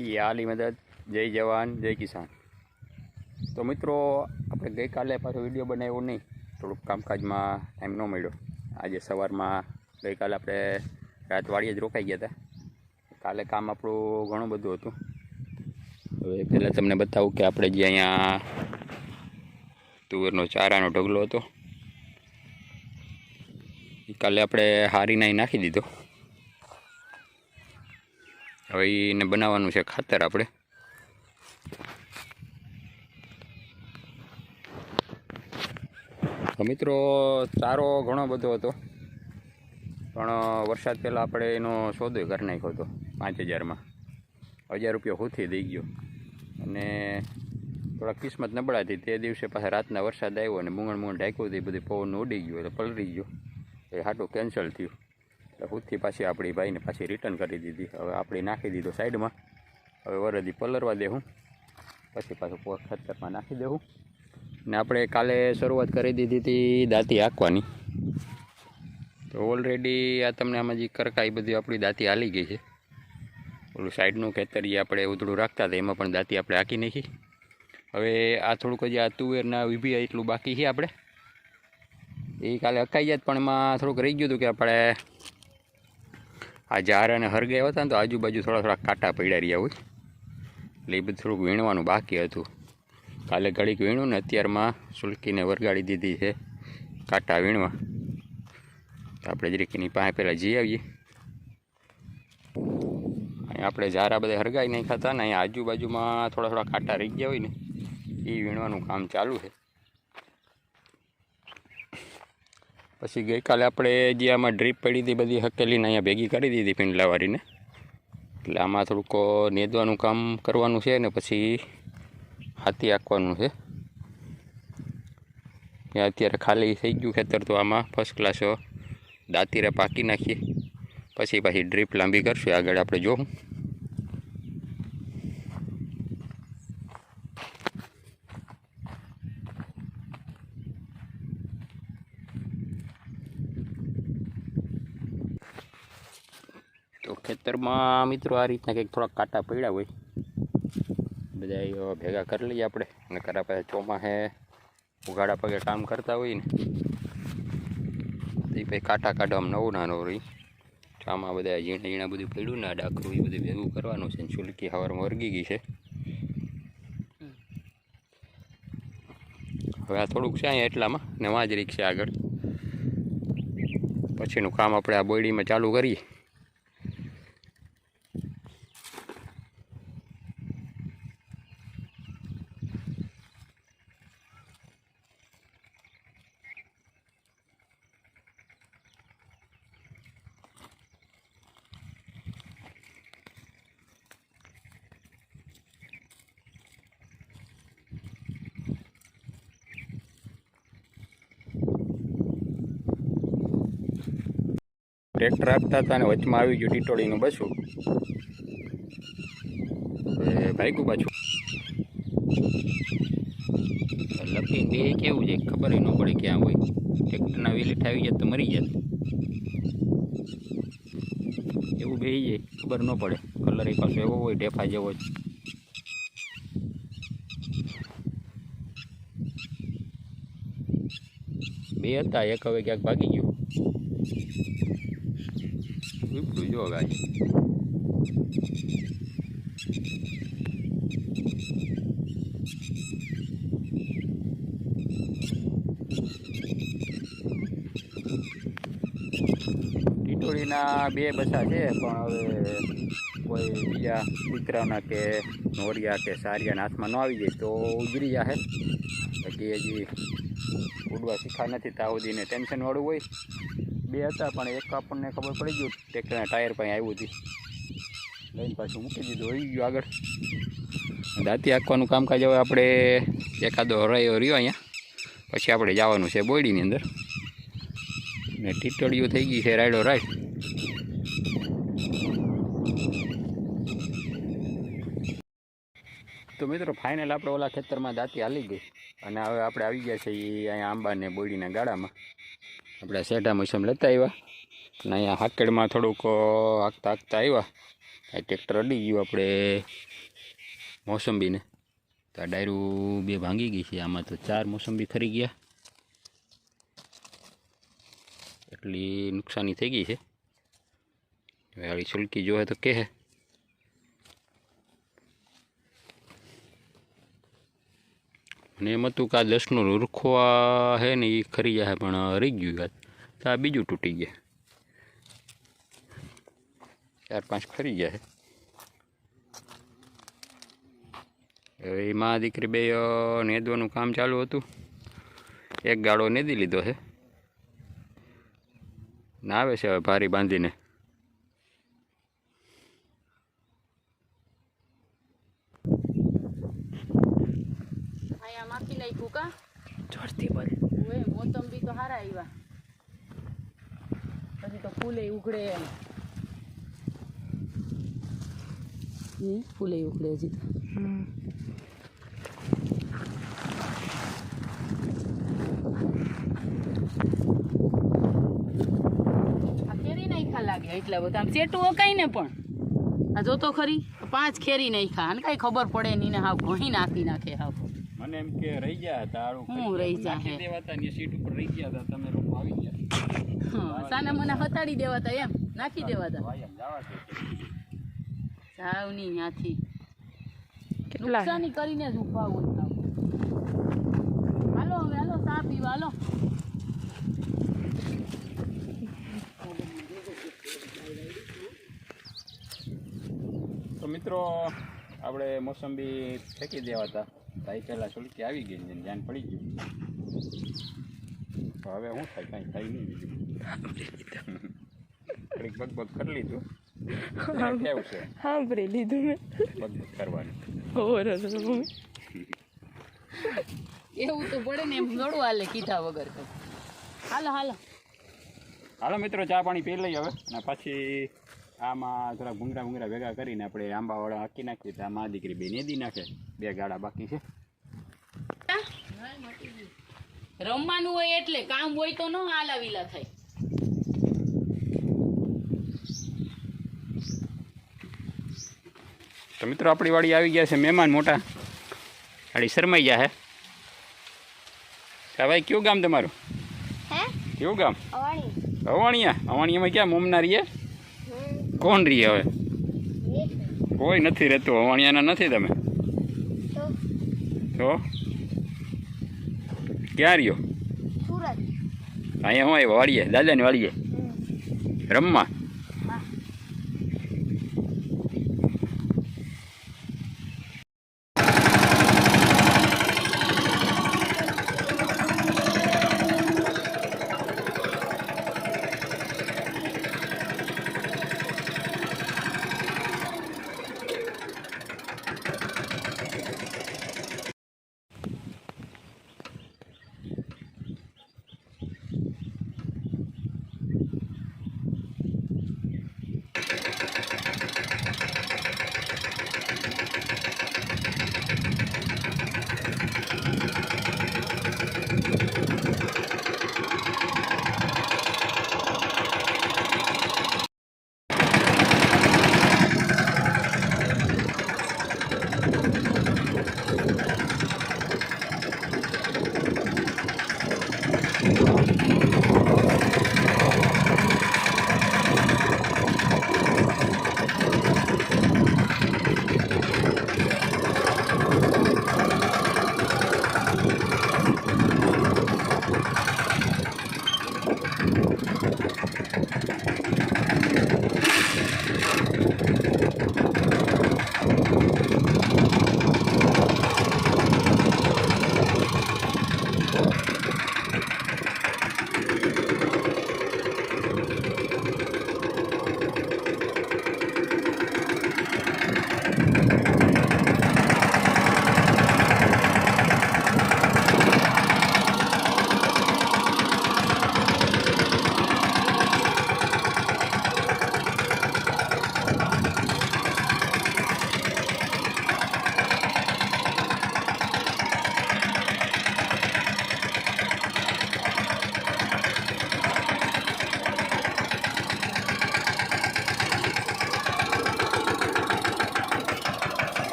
એ આલી મદદ, જય જવાન, જય કિસાન. તો મિત્રો, આપણે ગઈકાલે પાછો વીડિયો બનાવ્યો નહીં. થોડુંક કામકાજમાં ટાઈમ ન મળ્યો. આજે સવારમાં ગઈકાલે આપણે રાતવાડીએ જ રોકાઈ ગયા હતા. કાલે કામ આપણું ઘણું બધું હતું. હવે પહેલાં તમને બતાવું કે આપણે જે અહીંયા તુવેરનો ચારાનો ઢગલો હતો કાલે આપણે હારીને નાખી દીધો. હવે એને બનાવવાનું છે ખાતર આપણે. મિત્રો, ચારો ઘણો બધો હતો. પણ વરસાદ પહેલાં આપણે એનો સોદો કરી નાખ્યો હતો, પાંચ હજારમાં. હજાર રૂપિયા હોથી દઈ ગયો. અને થોડા કિસ્મત નબળા હતી તે દિવસે પાછા રાતના વરસાદ આવ્યો અને મૂંગણ મૂંગણ ઢાંક્યું હતી બધી પવન ઉડી ગયું, એટલે પલરી ગયો. એ હાટું કેન્સલ થયું. એટલે હુથી પાછી આપણી ભાઈને પાછી રિટર્ન કરી દીધી. હવે આપણે નાખી દીધો સાઈડમાં હવે વરદી પલરવા દેવું પછી પાછું પોર ખતરમાં નાખી દેવું ને આપણે કાલે શરૂઆત કરી દીધી હતી દાંતી હાંકવાની. તો ઓલરેડી આ તમને આમાં જે કરકા એ બધી આપણી દાંતી હાલી ગઈ છે. ઓલું સાઈડનું ખેતર જે આપણે ઉધડું રાખતા હતા, એમાં પણ દાંતી આપણે હાંકી નાખી. હવે આ થોડુંક હજી આ તુવેરના વિભી એટલું બાકી છે આપણે. એ કાલે અકાઈ જાય પણ એમાં થોડુંક રહી ગયું હતું કે આપણે આ ઝાર અને હરગાય હતા ને તો આજુબાજુ થોડા થોડા કાંટા પડ્યા રહ્યા હોય. એટલે એ બધું થોડુંક વીણવાનું બાકી હતું. કાલે ઘડીક વીણું ને અત્યારમાં સુલકીને વરગાડી દીધી છે કાંટા વીણવા. તો આપણે જરીક એની પાસે પહેલાં જઈ આવીએ. આપણે ઝારા બધા હરગાઈ નહીં ખાતા ને અહીંયા આજુબાજુમાં થોડા થોડા કાંટા રહી ગયા હોય ને, એ વીણવાનું કામ ચાલુ છે. પછી ગઈકાલે આપણે જે આમાં ડ્રીપ પડી હતી, બધી હકેલીને અહીંયા ભેગી કરી દીધી પિંડલાવાળીને. એટલે આમાં થોડુંક નેદવાનું કામ કરવાનું છે ને પછી હાથી આંકવાનું છે. ત્યાં અત્યારે ખાલી થઈ ગયું ખેતર તો આમાં ફર્સ્ટ ક્લાસ દાંતીરે પાકી નાખીએ. પછી પાછી ડ્રીપ લાંબી કરશું. આગળ આપણે જોવું તો ખેતરમાં મિત્રો આ રીતના કંઈક થોડાક કાંટા પડ્યા હોય. બધા ભેગા કરી લઈએ આપણે. અને કરા પાસે ચોમાસે ઉઘાડા પગે કામ કરતા હોય ને. એ પછી કાંટા કાઢવામાં નવું નાનું રહી આમાં બધા ઝીણા ઝીણા બધું પડ્યું ને ડાકરું એ બધું ભેગું કરવાનું છે સુલકી હવારમાં વર્ગી ગઈ છે. હવે આ થોડુંક છે અહીંયા એટલામાં, ને વાં જ રીક છે આગળ. પછીનું કામ આપણે આ બોયડીમાં ચાલુ કરીએ. ટ્રેક્ટર આપતા હતા અને વચમાં આવી ગયું ટીટોળીનું બસું. ભાગ્યું પાછું. લખી બે કેવું છે, ખબર ન પડે ક્યાં હોય. ટ્રેક્ટરના વેલીટ આવી જાય તો મરી જાય એવું બે જાય ખબર ન પડે. કલર એ પાછો એવો હોય, ઢેફા જેવો જ. બે હતા, એક હવે ક્યાંક ભાગી ગયું. ઉપડું જો ગાય ટીટોળીના બે બસા છે, પણ હવે કોઈ બીજા કૂતરાના કે નોરિયા કે સારિયાના હાથમાં ન આવી જાય તો ઉજરી જાહે. બાકી હજી ઉડવા શીખા નથી સુધીને ટેન્શનવાળું હોય. બે હતા, પણ એક આપણને ખબર પડી ગયું ટ્રેક્ટરના ટાયર પાસે આવ્યું હતી. લઈને પાછું મૂકી દીધું, હોઈ ગયું આગળ. દાંતી આંકવાનું કામકાજ હવે આપણે એકાદો હરાયો રહ્યો અહીંયા. પછી આપણે જવાનું છે બોયડીની અંદર. ને ટીટોળીઓ થઈ ગઈ છે, રાયડો રાઈડ તો મિત્રો ફાઇનલ આપણે ઓલા ખેતરમાં દાંતી હાલી ગઈ. અને હવે આપણે આવી ગયા છીએ અહીંયા આંબાને બોડીના ગાળામાં. આપણે શેઢા મોસમ લેતા આવ્યા. અને અહીંયા હાકેડમાં થોડુંક હાંકતા હાંકતા આવ્યા. આ ટ્રેક્ટર અડી ગયું આપણે મોસંબીને. તો આ ડાયરું બે ભાંગી ગઈ છે. આમાં તો ચાર મોસંબી ખરી ગયા. એટલી નુકસાની થઈ ગઈ છે. હવે આળી સુલકી જોવે તો કહે. અને એમ હતું કે આ દસનું રૂરખવા હે ને એ ખરી જાય, પણ રહી ગયું યાદ તો આ બીજું તૂટી ગયા. ચાર પાંચ ખરી ગયા હે. હવે એ મા દીકરી બે નેદવાનું કામ ચાલુ હતું. એક ગાળો નેદી લીધો છે ના આવે છે હવે ભારી બાંધીને અહીંયા માખી નાખ્યું કા? જોરથી બોલ. ઓય મોસંબી તો હારા આવ્યા પછી તો ફૂલે ઉઘડે એમ. હમ, ફૂલે ઉઘડે હજી તો. આ કેરી નાખ્યા લાગે એટલા બધા. આમ ચેટું અકાય ને પણ. આ જોતો ખરી? પાંચ ખેરી નાખ્યા. અને કઈ ખબર પડે નહીં ને હાવ ઘણી નાખી નાખે હાવ. મને એમ કે રહી ગયા હતા હું રહી જા હે દેવાતા ને સીટ ઉપર રહી ગયા હતા તમે રૂમ આવી ગયા. હા, સાના મને હતાડી દેવાતા એમ નાખી દેવાતા. ભાઈ એમ જવા ની ત્યાંથી કેટલા નુકસાની કરીને જ ઊભા હોય. હાલો હવે હાલો ચા પીવા હાલો. તો મિત્રો આપણે મોસંબી ફેંકી દેવા હતા ભાઈ પહેલાં સુલકી આવી ગઈ ને ધ્યાન પડી ગયું. તો હવે શું થાય? કાંઈ થાય નહીં બીજું. થોડીક બગબગ કરી લીધું. કેવું છે? સાંભળી લીધું મેં. બગબગ કરવાનું. ઓર એવું તો પડે ને એમ થોડું હાલે કીધા વગર તો. હાલો હાલો. હાલો મિત્રો ચા પાણી પી લઈએ હવે. અને પછી આમાં થોડા ભૂંગરા ભૂંગરા ભેગા કરીને આપણે આંબાવાળા હાકી નાખીએ. તો આ મા દીકરી બે નેદી નાખે. બે ગાડા બાકી છે. રમવાનું હોય એટલે કામ હોય તો ન હાલાવીલા થાય. તો મિત્રો આપણી વાડી આવી ગયા છે મહેમાન મોટા. વાડી શરમાઈ ગયા હે. હા ભાઈ કયું ગામ તમારું? કયું ગામ? અવાણિયા. અવાણિયામાં ક્યાં મોમના રહીએ? કોણ રહીએ હવે? કોઈ નથી રહેતું. અવાણિયાના નથી તમે? તો? ક્યાં રહ્યો અહીંયા હું આવ્યો વાળીએ દાદાની વાડીએ રમવા